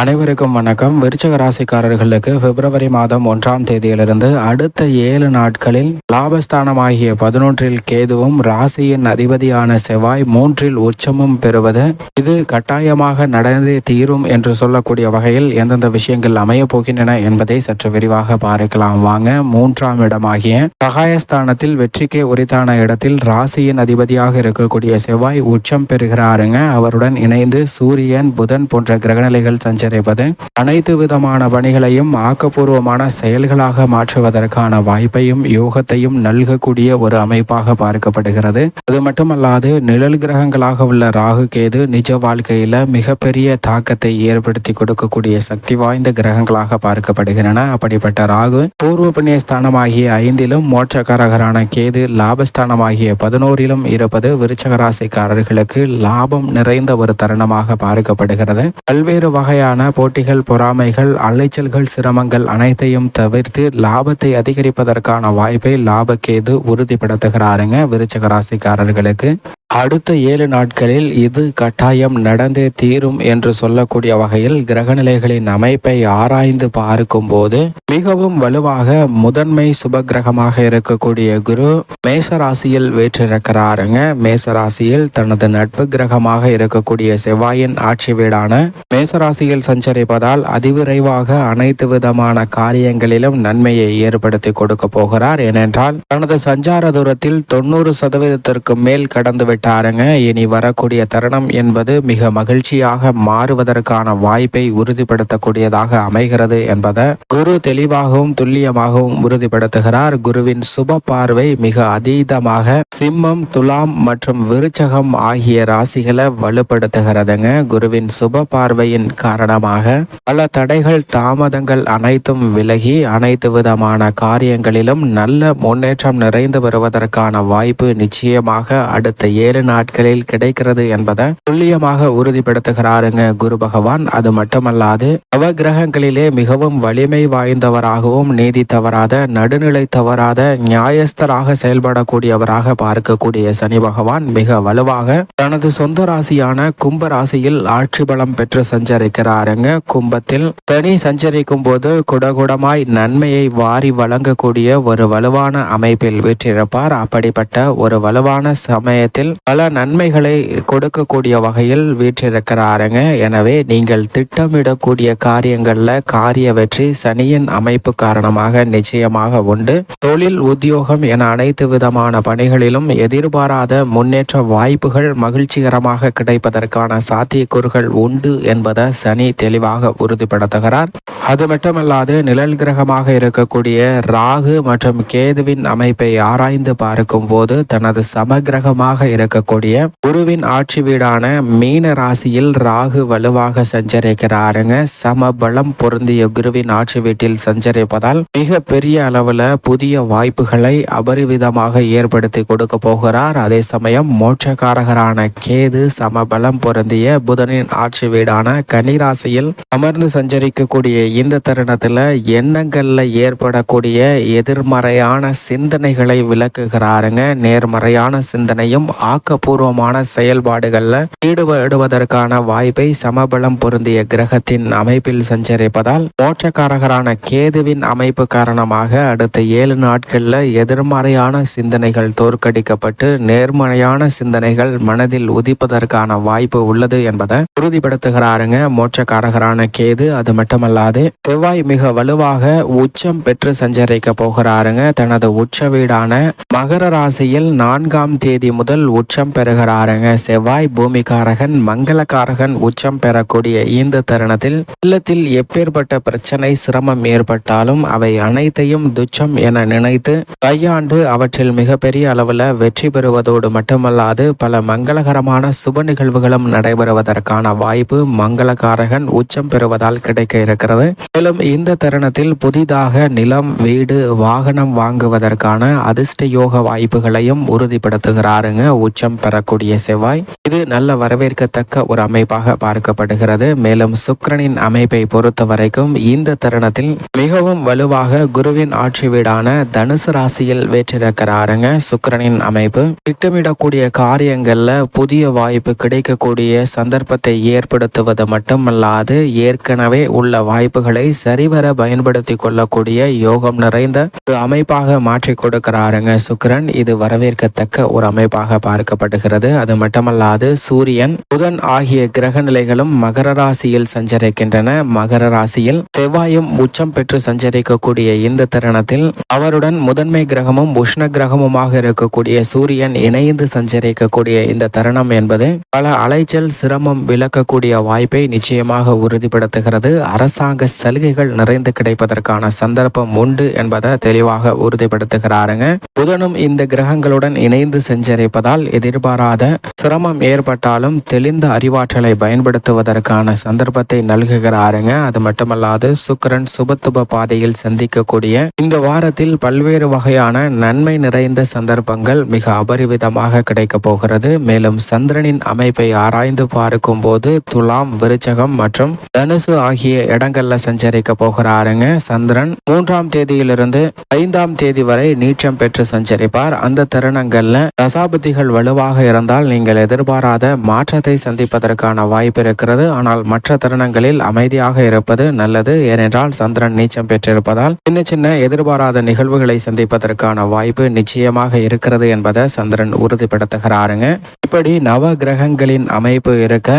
அனைவருக்கும் வணக்கம். விருச்சக ராசிக்காரர்களுக்கு பிப்ரவரி மாதம் ஒன்றாம் தேதியிலிருந்து அடுத்த ஏழு நாட்களில் லாபஸ்தானமாகிய பதினொன்றில் கேதுவும் ராசியின் அதிபதியான செவ்வாய் மூன்றில் உச்சமும் பெறுவது இது கட்டாயமாக நடந்தே தீரும் என்று சொல்லக்கூடிய வகையில் எந்தெந்த விஷயங்கள் அமையப் போகின்றன என்பதை சற்று விரிவாக பார்க்கலாம். வாங்க மூன்றாம் இடமாகிய சகாயஸ்தானத்தில் வெற்றிக்கே உரித்தான இடத்தில் ராசியின் அதிபதியாக இருக்கக்கூடிய செவ்வாய் உச்சம் பெறுகிறாருங்க. அவருடன் இணைந்து சூரியன் புதன் போன்ற கிரகநிலைகள் சென்றடைவது அனைத்து விதமான பணிகளையும் ஆக்கப்பூர்வமான செயல்களாக மாற்றுவதற்கான வாய்ப்பையும் யோகத்தையும் நல்கக்கூடிய ஒரு அமைப்பாக பார்க்கப்படுகிறது. அது மட்டுமல்லாது நிழல் கிரகங்களாக உள்ள ராகு கேது நிஜ வாழ்க்கையில மிகப்பெரிய தாக்கத்தை ஏற்படுத்தி கொடுக்கக்கூடிய சக்தி வாய்ந்த கிரகங்களாக பார்க்கப்படுகின்றன. அப்படிப்பட்ட ராகு பூர்வ புண்ணிய ஸ்தானமாகிய ஐந்திலும் மோட்சக்காரகரான கேது லாபஸ்தானமாகிய பதினோரிலும் இருப்பது விருச்சகராசிக்காரர்களுக்கு லாபம் நிறைந்த ஒரு தருணமாக பார்க்கப்படுகிறது. பல்வேறு வகையான போட்டிகள் பொறாமைகள் அலைச்சல்கள் சிரமங்கள் அனைத்தையும் தவிர்த்து லாபத்தை அதிகரிப்பதற்கான வாய்ப்பை லாபக்கேது உறுதிப்படுத்துகிறாருங்க விருச்சக ராசிக்காரர்களுக்கு. அடுத்த ஏழு நாட்களில் இது கட்டாயம் நடந்தே தீரும் என்று சொல்லக்கூடிய வகையில் கிரகநிலைகளின் அமைப்பை ஆராய்ந்து பார்க்கும்போது மிகவும் வலுவாக முதன்மை சுப கிரகமாக இருக்கக்கூடிய குரு மேசராசியில் வேற்றிருக்கிறாருங்க. மேசராசியில் தனது நட்பு கிரகமாக இருக்கக்கூடிய செவ்வாயின் ஆட்சி வீடான மேசராசியில் சஞ்சரிப்பதால் அதிவிரைவாக அனைத்து விதமான காரியங்களிலும் நன்மையை ஏற்படுத்தி கொடுக்க போகிறார். ஏனென்றால் தனது சஞ்சார தூரத்தில் தொண்ணூறு சதவீதத்திற்கு மேல் கடந்து விட்டாருங்க இனி வரக்கூடிய தருணம் என்பது மிக மகிழ்ச்சியாக மாறுவதற்கான வாய்ப்பை உறுதிப்படுத்தக்கூடியதாக அமைகிறது என்பதை குரு தெளிவாகவும் துல்லியமாகவும் உறுதிப்படுத்துகிறார். குருவின் சுப பார்வை மிக அதீதமாக சிம்மம் துலாம் மற்றும் விருச்சகம் ஆகிய ராசிகளை வலுப்படுத்துகிறதுங்க. குருவின் சுப பார்வையின் காரணமாக பல தடைகள் தாமதங்கள் அனைத்தும் விலகி அனைத்து விதமான காரியங்களிலும் நல்ல முன்னேற்றம் நிறைந்து வருவதற்கான வாய்ப்பு நிச்சயமாக அடுத்த ஏழு நாட்களில் கிடைக்கிறது என்பதை துல்லியமாக உறுதிப்படுத்துகிறாருங்க குரு பகவான். அது மட்டுமல்லாது நவ கிரகங்களிலே மிகவும் வலிமை வாய்ந்தவராகவும் நீதி தவறாத நடுநிலை தவறாத நியாயஸ்தராக செயல்படக்கூடியவராக பார்க்கக்கூடிய சனி பகவான் மிக வலுவாக தனது சொந்த ராசியான கும்ப ராசியில் ஆட்சி பலம் பெற்று சஞ்சரிக்கிறாருங்க. கும்பத்தில் சனி சஞ்சரிக்கும் போது குடகுடமாய் நன்மையை வாரி வழங்கக்கூடிய ஒரு வலுவான அமைப்பில் வீற்றிருப்பார். அப்படிப்பட்ட ஒரு வலுவான சமயத்தில் பல நன்மைகளை கொடுக்கக்கூடிய வகையில் வீற்றிருக்கிறாருங்க. எனவே நீங்கள் திட்டமிடக்கூடிய காரியங்களில் காரிய வெற்றி சனியின் அமைப்பு காரணமாக நிச்சயமாக உண்டு. தொழில் உத்தியோகம் என அனைத்து விதமான பணிகளிலும் எதிர்பாராத முன்னேற்ற வாய்ப்புகள் மகிழ்ச்சிகரமாக கிடைப்பதற்கான சாத்தியக்கூறுகள் உண்டு என்பதை சனி தெளிவாக உறுதிப்படுத்துகிறார். அது மட்டுமல்லாது நிழல் கிரகமாக இருக்கக்கூடிய ராகு மற்றும் கேதுவின் அமைப்பை ஆராய்ந்து பார்க்கும் போது தனது சமகிரகமாக இருக்கக்கூடிய குருவின் ஆட்சி வீடான மீன ராசியில் ராகு வலுவாக சஞ்சரிக்கிறாருங்க. சம பலம் பொருந்திய குருவின் ஆட்சி வீட்டில் சஞ்சரிப்பதால் மிக பெரிய அளவுல புதிய வாய்ப்புகளை அபரிவிதமாக ஏற்படுத்தி கொடுக்க போகிறார். அதே சமயம் மோட்சக்காரகரான கேது சமபலம் பொருந்திய புதனின் ஆட்சி வீடான கனிராசியில் அமர்ந்து சஞ்சரிக்கக்கூடிய இந்த தருணத்துல எண்ணங்கள்ல ஏற்படக்கூடிய எதிர்மறையான சிந்தனைகளை விளக்குகிறாருங்க. நேர்மறையான சிந்தனையும் ஆக்கப்பூர்வமான செயல்பாடுகளில் ஈடுபடுவதற்கான வாய்ப்பை சமபலம் பொருந்திய கிரகத்தின் அமைப்பில் சஞ்சரிப்பதால் மோட்சக்காரகரான கேதுவின் அமைப்பு காரணமாக அடுத்த ஏழு நாட்கள்ல எதிர்மறையான சிந்தனைகள் தோற்கடிக்கப்பட்டு நேர்மறையான சிந்தனைகள் மனதில் உதிப்பதற்கான வாய்ப்பு உள்ளது என்பதை உறுதிப்படுத்துகிறாருங்க மோட்சக்காரகரான கேது. அது மட்டுமல்லாது செவ்வாய் மிக வலுவாக உச்சம் பெற்று சஞ்சரிக்க போகிறாருங்க. தனது உச்ச வீடான மகர ராசியில் நான்காம் தேதி முதல் உச்சம் பெறுகிறாருங்க. செவ்வாய் பூமிகாரகன் மங்களகாரகன் உச்சம் பெறக்கூடிய இந்த தருணத்தில் இல்லத்தில் எப்பேற்பட்ட பிரச்சனை சிரமம் ஏற்பட்டாலும் அவை அனைத்தையும் துச்சம் என நினைத்து கையாண்டு அவற்றில் மிகப்பெரிய அளவில் வெற்றி பெறுவதோடு மட்டுமல்லாது பல மங்களகரமான சுப நிகழ்வுகளும் நடைபெறுவதற்கான வாய்ப்பு மங்களகாரகன் உச்சம் பெறுவதால் கிடைக்க இருக்கிறது. மேலும் இந்த தருணத்தில் புதிதாக நிலம் வீடு வாகனம் வாங்குவதற்கான அதிர்ஷ்ட யோக வாய்ப்புகளையும் உறுதிப்படுத்துகிறாருங்க. உச்சம் பெறக்கூடிய செவ்வாய். இது நல்ல வரவேற்கத்தக்க ஒரு அமைப்பாக பார்க்கப்படுகிறது. மேலும் சுக்கிரனின் அமைப்பை பொறுத்த வரைக்கும் இந்த தருணத்தில் மிகவும் வலுவாக குருவின் ஆட்சி வீடான தனுசு ராசியில் வேற்றிருக்கிறாருங்க. சுக்கிரனின் அமைப்பு திட்டமிடக்கூடிய காரியங்கள்ல புதிய வாய்ப்பு கிடைக்கக்கூடிய சந்தர்ப்பத்தை ஏற்படுத்துவது மட்டுமல்லாது ஏற்கனவே உள்ள வாய்ப்புகளை சரிவர பயன்படுத்தி கொள்ளக்கூடிய யோகம் நிறைந்த ஒரு அமைப்பாக மாற்றி கொடுக்கிறாருங்க சுக்கிரன். இது வரவேற்கத்தக்க ஒரு அமைப்பாக பார்க்க பார்க்கப்படுகிறது அது மட்டுமல்லாது சூரியன் புதன் ஆகிய கிரக நிலைகளும் மகர ராசியில் சஞ்சரிக்கின்றன. மகர ராசியில் செவ்வாயும் உச்சம் பெற்று சஞ்சரிக்கக்கூடிய இந்த தருணத்தில் அவருடன் முதன்மை கிரகமும் உஷ்ண கிரகமுமாக இருக்கக்கூடிய சூரியன் இணைந்து சஞ்சரிக்கக்கூடிய இந்த தருணம் என்பது பல அலைச்சல் சிரமம் விளக்கக்கூடிய வாய்ப்பை நிச்சயமாக உறுதிப்படுத்துகிறது. அரசாங்க சலுகைகள் நிறைந்து கிடைப்பதற்கான சந்தர்ப்பம் உண்டு என்பதை தெளிவாக உறுதிப்படுத்துகிறாருங்க. புதனும் இந்த கிரகங்களுடன் இணைந்து சஞ்சரிப்பதால் எதிர்பாராத சிரமம் ஏற்பட்டாலும் தெளிந்த அறிவாற்றலை பயன்படுத்துவதற்கான சந்தர்ப்பத்தை நல்குகிறாருங்க. அது மட்டுமல்லாது சுக்கிரன் சுபத்துப பாதையில் சந்திக்கக்கூடிய இந்த வாரத்தில் பல்வேறு வகையான நன்மை நிறைந்த சந்தர்ப்பங்கள் மிக அபரிவிதமாக கிடைக்க போகிறது. மேலும் சந்திரனின் அமைப்பை ஆராய்ந்து பார்க்கும் போது துலாம் விருச்சகம் மற்றும் தனுசு ஆகிய இடங்கள்ல சஞ்சரிக்க போகிறாருங்க. சந்திரன் மூன்றாம் தேதியிலிருந்து ஐந்தாம் தேதி வரை நீச்சம் பெற்று சஞ்சரிப்பார். அந்த தருணங்கள்ல தசாபதிகள் வலுவாக இருந்தால் நீங்கள் எதிர்பாராத மாற்றத்தை சந்திப்பதற்கான வாய்ப்பு இருக்கிறது. ஆனால் மற்ற தருணங்களில் அமைதியாக இருப்பது நல்லது. ஏனென்றால் சந்திரன் நீச்சம் பெற்றிருப்பதால் சின்ன சின்ன எதிர்பாராத நிகழ்வுகளை சந்திப்பதற்கான வாய்ப்பு நிச்சயமாக இருக்கிறது என்பதை சந்திரன் உறுதிப்படுத்துகிறாருங்க. இப்படி நவ கிரகங்களின் அமைப்பு இருக்க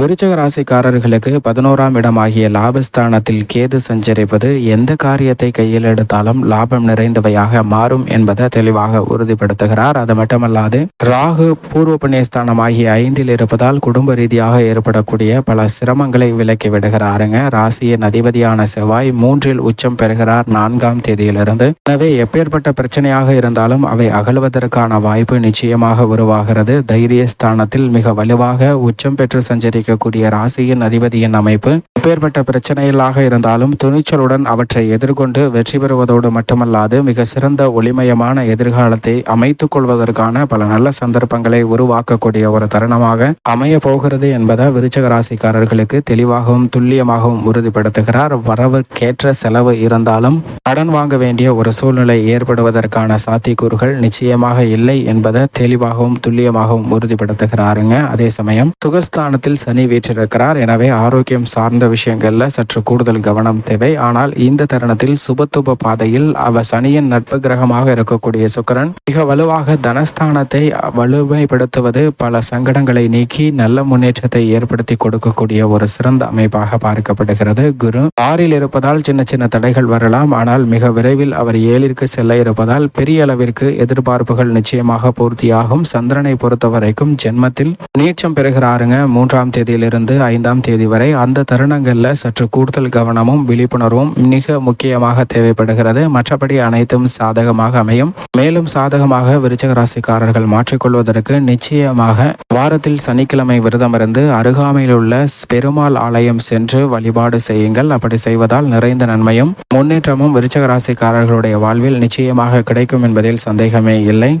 விருச்சக ராசிக்காரர்களுக்கு பதினோராம் இடமாகிய லாபஸ்தானத்தில் கேது சஞ்சரிப்பது எந்த காரியத்தை கையில் எடுத்தாலும் லாபம் நிறைந்தவையாக மாறும் என்பதை தெளிவாக உறுதிப்படுத்துகிறார். அது மட்டுமல்லாது ராகு பூர்வ புண்ணியஸ்தானமாகிய ஐந்தில் இருப்பதால் குடும்ப ரீதியாக ஏற்படக்கூடிய பல சிரமங்களை விலக்கி விடுகிறாருங்க. ராசியின் அதிபதியான செவ்வாய் மூன்றில் உச்சம் பெறுகிறார் நான்காம் தேதியிலிருந்து. எனவே எப்பேற்பட்ட பிரச்சனையாக இருந்தாலும் அவை அகழ்வதற்கான வாய்ப்பு நிச்சயமாக உருவாகிறது. தைரிய ஸ்தானத்தில் மிக வலுவாக உச்சம் பெற்று சஞ்சரிக்கக்கூடிய ராசியின் அதிபதியின் அமைப்பு. அப்பேற்பட்ட பிரச்சனைகளாக இருந்தாலும் துணிச்சலுடன் அவற்றை எதிர்கொண்டு வெற்றி பெறுவதோடு மட்டுமல்லாது மிக சிறந்த ஒளிமயமான எதிர்காலத்தை அமைத்துக் கொள்வதற்கான பல நல்ல சந்தர்ப்பங்களை உருவாக்கக்கூடிய ஒரு தருணமாக அமைய போகிறது என்பதை விருச்சக ராசிக்காரர்களுக்கு தெளிவாகவும் துல்லியமாகவும் உறுதிப்படுத்துகிறார். வரவுக்கேற்ற செலவு இருந்தாலும் கடன் வாங்க வேண்டிய ஒரு சூழ்நிலை ஏற்படுவதற்கான சாத்தியக்கூறுகள் நிச்சயமாக இல்லை என்பதை தெளிவாகவும் துல்லியமாகவும் உறுதிப்படுத்துகிறாருங்க. அதே சமயம் சுகஸ்தானத்தில் சனி வீற்றிருக்கிறார். எனவே ஆரோக்கியம் சார்ந்த விஷயங்களில் சற்று கூடுதல் கவனம் தேவை. ஆனால் இந்த தருணத்தில் சுபத்துப பாதையில் அவ சனியின் நட்பு கிரகமாக இருக்கக்கூடிய சுக்கரன் மிக வலுவாக தனஸ்தானத்தை வலுமைப்படுத்துவது பல சங்கடங்களை நீக்கி நல்ல முன்னேற்றத்தை ஏற்படுத்தி கொடுக்கக்கூடிய ஒரு சிறந்த அமைப்பாக பார்க்கப்படுகிறது. குரு ஆறில் இருப்பதால் சின்ன சின்ன தடைகள் வரலாம். ஆனால் மிக விரைவில் அவர் ஏழிற்கு செல்ல இருப்பதால் பெரிய அளவிற்கு எதிர்பார்ப்புகள் நிச்சயமாக பூர்த்தியாகும். சந்திரனை பொறுத்தவரைக்கும் ஜென்மத்தில் நீச்சம் பெறுகிறாருங்க. மூன்றாம் தேதி தேதியிலிருந்து ஐந்தாம் தேதி வரை அந்த தருணங்களில் சற்று கூடுதல் கவனமும் விழிப்புணர்வும் மிக முக்கியமாக தேவைப்படுகிறது. மற்றபடி அனைத்தும் சாதகமாக அமையும். மேலும் சாதகமாக விருச்சக ராசிக்காரர்கள் மாற்றிக்கொள்வதற்கு நிச்சயமாக வாரத்தில் சனிக்கிழமை விரதமிருந்து அருகாமையில் உள்ள பெருமாள் ஆலயம் சென்று வழிபாடு செய்யுங்கள். அப்படி செய்வதால் நிறைந்த நன்மையும் முன்னேற்றமும் விருச்சக ராசிக்காரர்களுடைய வாழ்வில் நிச்சயமாக கிடைக்கும் என்பதில் சந்தேகமே இல்லை.